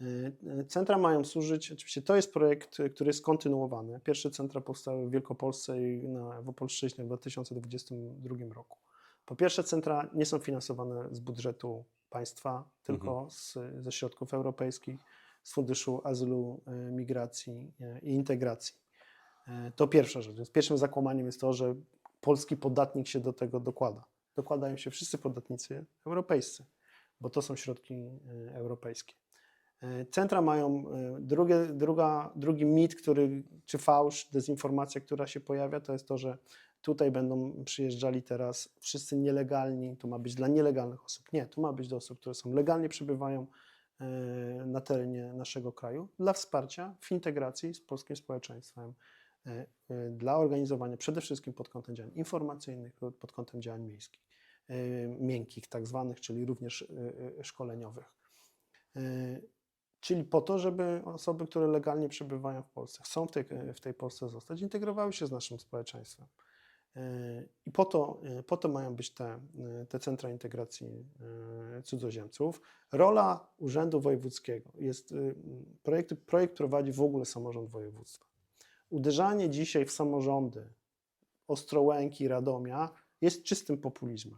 E, Centra mają służyć, oczywiście to jest projekt, który jest kontynuowany. Pierwsze centra powstały w Wielkopolsce i na, w Opolszczyźnie w 2022 roku. Po pierwsze, centra nie są finansowane z budżetu państwa, tylko z, ze środków europejskich, z Funduszu Azylu, e, Migracji e, i Integracji. To pierwsza rzecz. Więc pierwszym zakłamaniem jest to, że polski podatnik się do tego dokłada. Dokładają się wszyscy podatnicy europejscy, bo to są środki europejskie. E, Centra mają e, drugie, druga, drugi mit, który, czy fałsz, dezinformacja, która się pojawia, to jest to, że tutaj będą przyjeżdżali teraz wszyscy nielegalni, to ma być dla nielegalnych osób. Nie, to ma być dla osób, które są legalnie przebywają e, na terenie naszego kraju dla wsparcia w integracji z polskim społeczeństwem, dla organizowania przede wszystkim pod kątem działań informacyjnych, pod kątem działań miejskich, miękkich tak zwanych, czyli również szkoleniowych. Czyli po to, żeby osoby, które legalnie przebywają w Polsce, chcą w tej, w tej Polsce zostać, integrowały się z naszym społeczeństwem. E, I po to, e, po to mają być te, e, te centra integracji cudzoziemców. Rola Urzędu Wojewódzkiego jest, projekt, projekt prowadzi w ogóle samorząd województwa. Uderzanie dzisiaj w samorządy Ostrołęki, Radomia jest czystym populizmem.